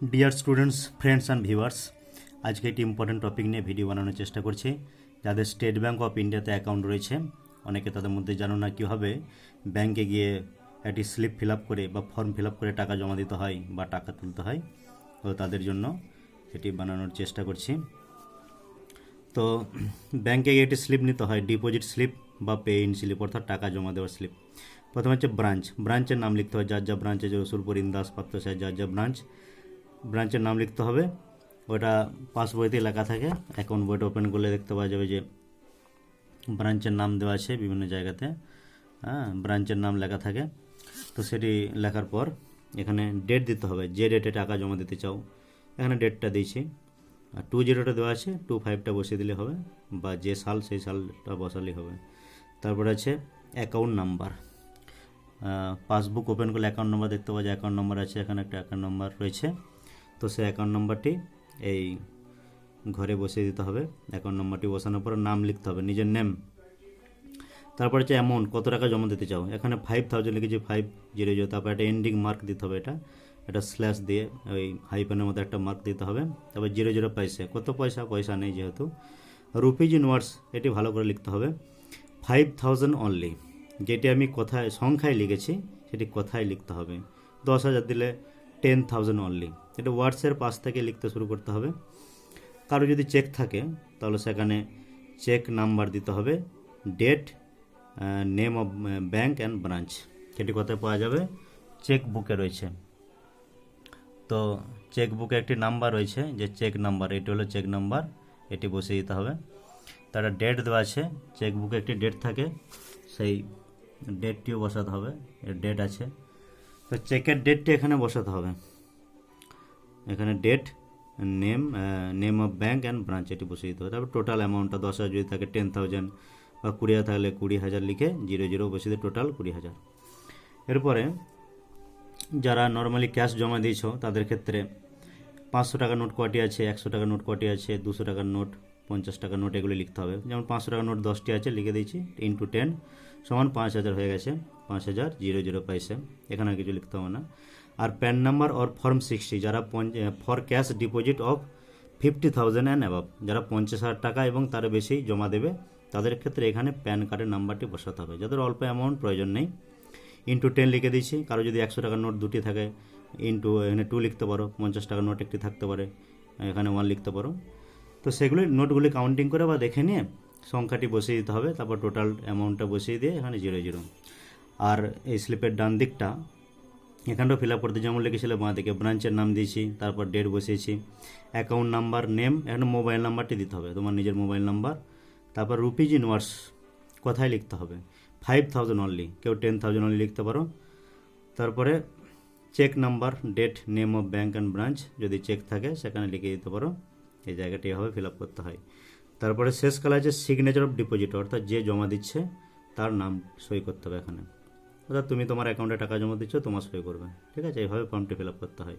Dear students friends and viewers আজকে একটি important topic নিয়ে ভিডিও বানানোর চেষ্টা করছি। যাদের স্টেট ব্যাঙ্ক অফ ইন্ডিয়াতে অ্যাকাউন্ট রয়েছে, অনেকে তাদের মধ্যে জানো না কীভাবে ব্যাংকে গিয়ে একটি স্লিপ ফিল আপ করে বা ফর্ম ফিল আপ করে টাকা জমা দিতে হয় বা টাকা তুলতে হয়। তো তাদের জন্য এটি বানানোর চেষ্টা করছি। তো ব্যাংকে গিয়ে একটি স্লিপ নিতে হয় ডিপোজিট স্লিপ বা পে ইন স্লিপ অর্থাৎ টাকা জমা দেওয়ার স্লিপ প্রথমে হচ্ছে ব্রাঞ্চ ব্রাঞ্চের নাম লিখতে হয়, যার যা ব্রাঞ্চে রসুলপুর, ইন্দাস পাত্র সাহেব যার যা ব্রাঞ্চ ব্রাঞ্চের নাম লিখতে হবে। ওটা পাসবইতে লেখা থাকে। অ্যাকাউন্ট বইটা ওপেন করলে দেখতে পাওয়া যাবে যে ব্রাঞ্চের নাম দেওয়া আছে বিভিন্ন জায়গাতে। হ্যাঁ ব্রাঞ্চের নাম লেখা থাকে। তো সেটি লেখার পর এখানে ডেট দিতে হবে। যে ডেটে টাকা জমা দিতে চাও, এখানে ডেটটা দিয়েছি। আর টু জিরোটা দেওয়া আছে টু ফাইভটা বসিয়ে দিলে হবে বা যে সাল সেই সালটা বসালেই হবে। তারপরে আছে অ্যাকাউন্ট নাম্বার পাসবুক ওপেন করলে অ্যাকাউন্ট নাম্বার দেখতে পাওয়া যায়। অ্যাকাউন্ট নাম্বার আছে, এখানে একটা অ্যাকাউন্ট নাম্বার রয়েছে। তো সেই অ্যাকাউন্ট নাম্বারটি এই ঘরে বসিয়ে দিতে হবে। অ্যাকাউন্ট নাম্বারটি বসানোর পর নাম লিখতে হবে, নিজের নেম তারপর হচ্ছে অ্যামাউন্ট কত টাকা জমা দিতে চাও? এখানে ফাইভ থাউজেন্ড লিখেছি ফাইভ জিরো জিরো তারপর একটা এন্ডিং মার্ক দিতে হবে এটা। একটা স্ল্যাশ দিয়ে ওই হাইপেনের মতো একটা মার্ক দিতে হবে। তারপর জিরো জিরো পয়সা, কত পয়সা? পয়সা নেই যেহেতু। রুপিজ ইন ওয়ার্ডস এটি ভালো করে লিখতে হবে। ফাইভ থাউজেন্ড অনলি যেটি আমি কথায়, সংখ্যায় লিখেছি, সেটি কথায় লিখতে হবে? দশ হাজার দিলে টেন থাউজেন্ড অনলি এটা ওয়ার্ডসের পাশ থেকে লিখতে শুরু করতে হবে। কারও যদি চেক থাকে, তাহলে সেখানে চেক নাম্বার দিতে হবে। Date name of bank and branch. সেটি কোথায় পাওয়া যাবে? চেক বুকে রয়েছে। তো চেক বুকে একটি নাম্বার রয়েছে, যে চেক নাম্বার, এটি হলো চেক নাম্বার, এটি বসিয়ে দিতে হবে। তার ডেট দেওয়া আছে চেক বুকে একটি ডেট থাকে, সেই ডেটটিও বসাতে হবে, এর ডেট আছে। তো চেকের ডেটটি এখানে বসাতে হবে। এখানে date name name of bank and branch এটি বসিয়ে দিতে হবে। তারপর টোটাল অ্যামাউন্টটা দশ হাজার যদি থাকে টেন থাউজেন্ড বা কুড়ি হাজার থাকলে কুড়ি হাজার লিখে জিরো জিরো বসিয়ে দিয়ে টোটাল কুড়ি হাজার। এরপরে যারা নর্মালি ক্যাশ জমা দিয়েছ, তাদের ক্ষেত্রে পাঁচশো টাকার নোট কটি আছে? একশো টাকার নোট কটি আছে? দুশো টাকার নোট, পঞ্চাশ টাকার নোট, এগুলি লিখতে হবে। যেমন পাঁচশো টাকার নোট দশটি আছে, লিখে দিয়েছি ইন্টু টেন সমান পাঁচ হাজার হয়ে গেছে। পাঁচ হাজার জিরো জিরো পয়সা এখানে কিছু লিখতে হবে না। আর PAN number or form sixty যারা for cash deposit of fifty thousand and above যারা পঞ্চাশ হাজার টাকা এবং তার বেশি জমা দেবে, তাদের ক্ষেত্রে এখানে প্যান কার্ডের নাম্বারটি বসাতে হবে। যাদের অল্প অ্যামাউন্ট প্রয়োজন নেই ইন্টু টেন লিখে দিয়েছি। কারও যদি একশো টাকার নোট দুটি থাকে ইন্টু এখানে টু লিখতে পারো, পঞ্চাশ টাকার নোট একটি থাকতে পারে, এখানে ওয়ান লিখতে পারো। তো সেগুলি নোটগুলি কাউন্টিং করে বা দেখে নিয়ে সংখ্যাটি বসিয়ে দিতে হবে। তারপর টোটাল অ্যামাউন্টটা বসিয়ে দিয়ে এখানে জিরো জিরো আর এই স্লিপের ডান দিকটা এখানটাও ফিল আপ করতে যেমন লিখেছিল বাঁ দিকে ব্রাঞ্চের নাম দিয়েছি, তারপর ডেট বসিয়েছি অ্যাকাউন্ট নাম্বার নেম এখানে মোবাইল নাম্বারটি দিতে হবে। তোমার নিজের মোবাইল নাম্বার তারপর রুপিজ ইন ওয়ার্স কথায় লিখতে হবে। ফাইভ থাউজেন্ড অনলি কেউ টেন থাউজেন্ড অনলি লিখতে পারো। তারপরে cheque number date name of bank and branch যদি চেক থাকে, সেখানে লিখে দিতে পারো। এই জায়গাটি এভাবে ফিল আপ করতে হয়। তারপরে শেষ কালা আছে সিগনেচার অফ ডিপোজিট অর্থাৎ যে জমা দিচ্ছে, তার নাম সই করতে হবে এখানে। অর্থাৎ তুমি তোমার অ্যাকাউন্টে টাকা জমা দিচ্ছ, তোমার সই করবে। ঠিক আছে? এইভাবে ফর্মটি ফিল আপ করতে হয়।